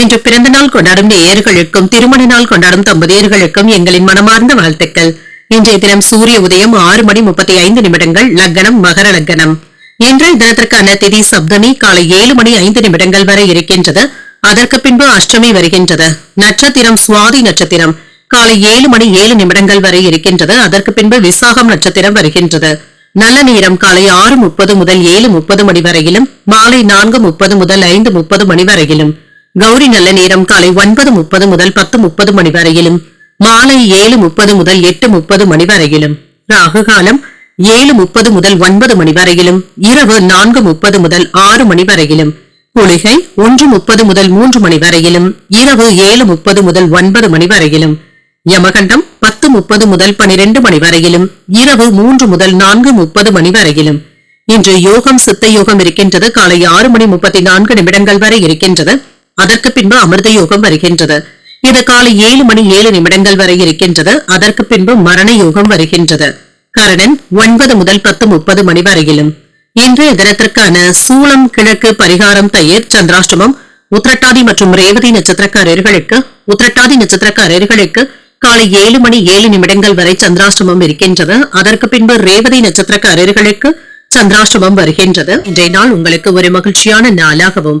இன்று பிறந்த நாள் கொண்டாடும் நேயர்களுக்கும் திருமண நாள் கொண்டாடும் தம்பதியர்களுக்கும் எங்களின் மனமார்ந்த வாழ்த்துக்கள். இன்றைய தினம் சூரிய உதயம் ஆறு மணி முப்பத்தி ஐந்து நிமிடங்கள் லக்னம் மகர லக்னம். இன்றைய தினத்திற்கான திதி சப்தமி காலை ஏழு மணி ஐந்து நிமிடங்கள் வரை இருக்கின்றது. அதற்கு பின்பு அஷ்டமி வருகின்றது. நட்சத்திரம் சுவாதி நட்சத்திரம். காலை ஏழு மணி ஏழு நிமிடங்கள் வரை இருக்கின்றது. அதற்கு பின்பு விசாகம் நட்சத்திரம் வருகின்றது. நல்ல நேரம் காலை ஆறு முப்பது முதல் ஏழு முப்பது மணி வரையிலும் மாலை நான்கு முப்பது முதல் ஐந்து முப்பது மணி வரையிலும். கௌரி நல்ல நேரம் காலை ஒன்பது முப்பது முதல் பத்து முப்பது மணி வரையிலும் மாலை ஏழு முப்பது முதல் எட்டு முப்பது மணி வரையிலும் ராகு காலம் ஏழு முப்பது முதல் ஒன்பது மணி வரையிலும் இரவு நான்கு முப்பது முதல் ஆறு மணி வரையிலும் குளிகை ஒன்று முப்பது முதல் மூன்று மணி வரையிலும் இரவு ஏழு முப்பது முதல் ஒன்பது மணி வரையிலும் யமகண்டம் பத்து முப்பது முதல் பனிரெண்டு மணி வரையிலும் இரவு மூன்று முதல் நான்கு முப்பது மணி வரையிலும். இன்று யோகம் சித்த யோகம் இருக்கின்றது. காலை ஆறு மணி முப்பத்தி நான்கு நிமிடங்கள் வரை இருக்கின்றது. அதற்கு பின்பு அமிர்த யோகம் வருகின்றது. இது காலை ஏழு மணி ஏழு நிமிடங்கள் வரை இருக்கின்றது. அதற்கு பின்பு மரண யோகம் வருகின்றது. கரணன் ஒன்பது முதல் பத்து முப்பது மணி வரையிலும். இன்றைய தினத்திற்கான சூளம் கிழக்கு பரிகாரம் தயிர் சந்திராஷ்டமம் உத்திரட்டாதி மற்றும் ரேவதி நட்சத்திரக்காரர்களுக்கு உத்திரட்டாதி நட்சத்திரக்காரர்களுக்கு காலை ஏழு மணி ஏழு நிமிடங்கள் வரை சந்திராஷ்டமம் இருக்கின்றது. அதற்கு பின்பு ரேவதி நட்சத்திரக்காரர்களுக்கு சந்திராஷ்டமம் வருகின்றது. இன்றைய நாள் உங்களுக்கு ஒரு மகிழ்ச்சியான நாளாகவும்